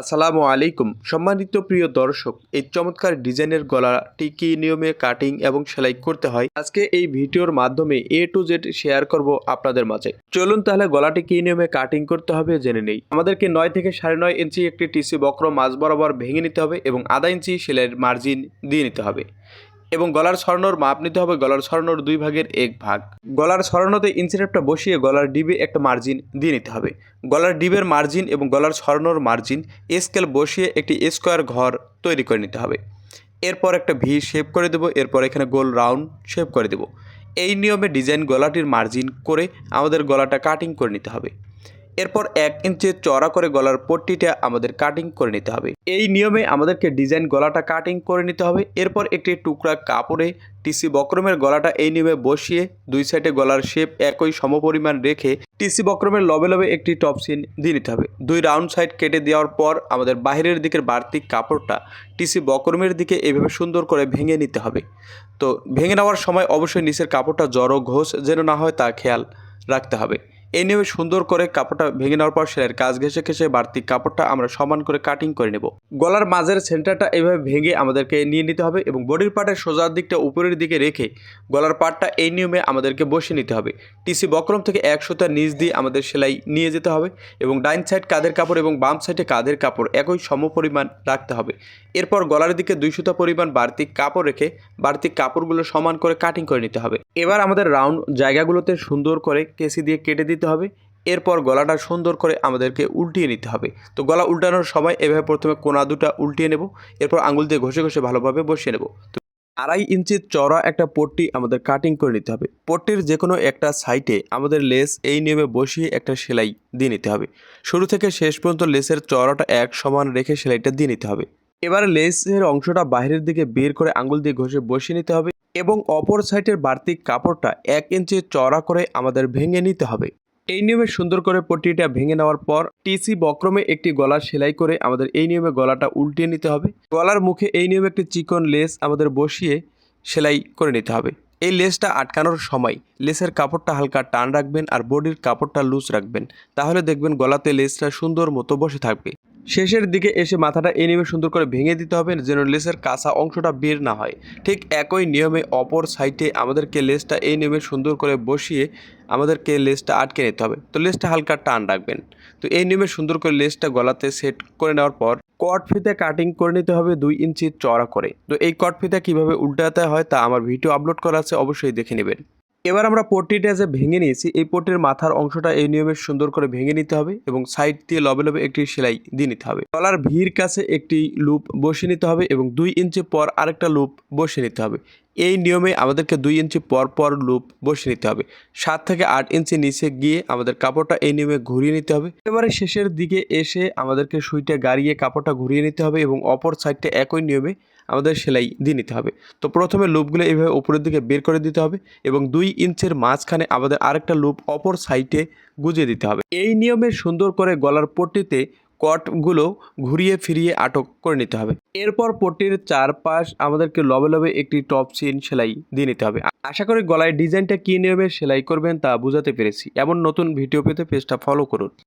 আসসালামু আলাইকুম। সম্মানিত প্রিয় দর্শক, এই চমৎকার ডিজাইনের গলাটি কী নিয়মে কাটিং এবং সেলাই করতে হয়। আজকে এই ভিডিওর মাধ্যমে এ টু জেড শেয়ার করব আপনাদের মাঝে। চলুন তাহলে গলাটি কী নিয়মে কাটিং করতে হবে জেনে নেই। আমাদেরকে নয় থেকে সাড়ে নয় ইঞ্চি একটি টিসি বক্র মাছ বরাবর ভেঙে নিতে হবে এবং আধা ইঞ্চি সেলাইয়ের মার্জিন দিয়ে নিতে হবে। এবং গলার ছড়ানোর মাপ নিতে হবে গলার ছড়ানোর দুই ভাগের এক ভাগ। গলার ছড়ানোতে ইঞ্চিরেপটা বসিয়ে গলার ডিবে একটা মার্জিন দিয়ে নিতে হবে। গলার ডিবের মার্জিন এবং গলার ছড়ানোর মার্জিন স্কেল বসিয়ে একটি স্কোয়ার ঘর তৈরি করে নিতে হবে। এরপর একটা ভি শেপ করে দেবো, এরপর এখানে গোল রাউন্ড শেপ করে দেবো। এই নিয়মে ডিজাইন গলাটির মার্জিন করে আমাদের গলাটা কাটিং করে নিতে হবে। এরপর এক ইঞ্চি চড়া করে গলার পট্টিটা আমাদের কাটিং করে নিতে হবে। এই নিয়মে আমাদেরকে ডিজাইন গলাটা কাটিং করে নিতে হবে। এরপর একটি টুকরা কাপড়ে টিসি বক্রমের গলাটা এই নিয়মে বসিয়ে দুই সাইডে গলার শেপ একই সমপরিমাণ রেখে টিসি বক্রমের লবে লবে একটি টপ সিন দিয়ে নিতে হবে। দুই রাউন্ড সাইড কেটে দেওয়ার পর আমাদের বাইরের দিকের বাড়তি কাপড়টা টিসি বক্রমের দিকে এভাবে সুন্দর করে ভেঙে নিতে হবে। তো ভেঙে নেওয়ার সময় অবশ্যই নিচের কাপড়টা জড়ো ঘোষ যেন না হয় তা খেয়াল রাখতে হবে। নিয়মে সুন্দর করে কাপড়টা ভেঙে নেওয়ার পর সেলাইয়ের কাজ ঘেসে ঘেসে বাড়তি কাপড়টা আমরা সমান করে কাটিং করে নেব। গলার মাঝের সেন্টারটা এইভাবে ভেঙে আমাদেরকে নিয়ে নিতে হবে এবং বডির পার্টের সোজার দিকটা উপরের দিকে রেখে গলার পার্টটা এই নিয়মে আমাদেরকে বসিয়ে নিতে হবে। টিসি বক্রম থেকে এক সুতার নিচ দিয়ে আমাদের সেলাই নিয়ে যেতে হবে এবং ডাইন সাইড কাঁধের কাপড় এবং বাম সাইডে কাঁধের কাপড় একই সম পরিমাণ রাখতে হবে। এরপর গলার দিকে দুই সুতা পরিমাণ বাড়তি কাপড় রেখে বাড়তি কাপড়গুলো সমান করে কাটিং করে নিতে হবে। এবার আমাদের রাউন্ড জায়গাগুলোতে সুন্দর করে কেসি দিয়ে কেটে দিতে হবে। এরপর গলাটা সুন্দর করে আমাদেরকে উল্টিয়ে নিতে হবে। তো গলা উল্টানোর সময় এভাবে প্রথমে কোনা দুটা উল্টিয়ে নেব, এরপর আঙুল দিয়ে ঘষে ঘষে ভালোভাবে বসিয়ে নেব। তো আড়াই ইঞ্চির চড়া একটা পট্টি আমাদের কাটিং করে নিতে হবে। পট্টির যে কোনো একটা সাইটে আমাদের লেস এই নিয়মে বসিয়ে একটা সেলাই দিয়ে নিতে হবে। শুরু থেকে শেষ পর্যন্ত লেসের চড়াটা এক সমান রেখে সেলাইটা দিয়ে নিতে হবে। এবার লেসের অংশটা বাইরের দিকে বের করে আঙুল দিয়ে ঘষে বসিয়ে নিতে হবে এবং অপর সাইডের বাড়তি কাপড়টা এক ইঞ্চি চড়া করে আমাদের ভেঙে নিতে হবে। এই নিয়মে সুন্দর করে পট্টিটা ভেঙে নেওয়ার পর টিসি বক্রমে একটি গলা সেলাই করে আমাদের এই নিয়মে গলাটা উল্টিয়ে নিতে হবে। গলার মুখে এই নিয়মে একটি চিকন লেস আমাদের বসিয়ে সেলাই করে নিতে হবে। এই লেসটা আটকানোর সময় লেসের কাপড়টা হালকা টান রাখবেন আর বডির কাপড়টা লুজ রাখবেন। তাহলে দেখবেন গলাতে লেসটা সুন্দর মতো বসে থাকবে। শেষের দিকে এসে মাথাটা এই নিয়মে সুন্দর করে ভেঙে দিতে হবে, যেন লেসের কাঁচা অংশটা বের না হয়। ঠিক একই নিয়মে অপর সাইডে আমাদেরকে লেসটা এই নিয়মে সুন্দর করে বসিয়ে আমাদেরকে লেসটা আটকে নিতে হবে। তো লেসটা হালকা টান রাখবেন। তো এই নিয়মে সুন্দর করে লেসটা গলাতে সেট করে নেওয়ার পর কট ফিতে কাটিং করে নিতে হবে দুই ইঞ্চি চড়া করে। তো এই কট ফিতা কীভাবে উল্টাতে হয় তা আমার ভিডিও আপলোড করা আছে, অবশ্যই দেখে নেবেন। এবার আমরা পট্টিটা যে ভেঙে নিয়েছি, এই পট্টির মাথার অংশটা এই নিয়মে সুন্দর করে ভেঙে নিতে হবে এবং সাইড দিয়ে লবে লবে একটি সেলাই দিয়ে নিতে হবে। গলার ভিড় কাছে একটি লুপ বসিয়ে নিতে হবে এবং দুই ইঞ্চি পর আরেকটা লুপ বসিয়ে নিতে হবে। এই নিয়মে আমাদেরকে দুই ইঞ্চি পর পর লুপ বসিয়ে নিতে হবে। সাত থেকে আট ইঞ্চি নিচে গিয়ে আমাদের কাপড়টা এই নিয়মে ঘুরিয়ে নিতে হবে। এবারে শেষের দিকে এসে আমাদেরকে সুইটা গাড়িয়ে কাপড়টা ঘুরিয়ে নিতে হবে এবং অপর সাইডটা একই নিয়মে আমাদের সেলাই দিয়ে নিতে হবে। তো প্রথমে লুপগুলো এইভাবে উপরের দিকে বের করে দিতে হবে এবং দুই ইঞ্চের মাঝখানে আমাদের আরেকটা লুপ অপর সাইডে গুজিয়ে দিতে হবে। এই নিয়মে সুন্দর করে গলার পট্টিতে কটগুলো ঘুরিয়ে ফিরিয়ে আটক করে নিতে হবে। এরপর পটির চারপাশ আমাদেরকে লবে লবে একটি টপ চেন সেলাই দিয়ে নিতে হবে। আশা করি গলায় ডিজাইনটা কী নিয়মে সেলাই করবেন তা বোঝাতে পেরেছি। এমন নতুন ভিডিও পেতে পেজটা ফলো করুন।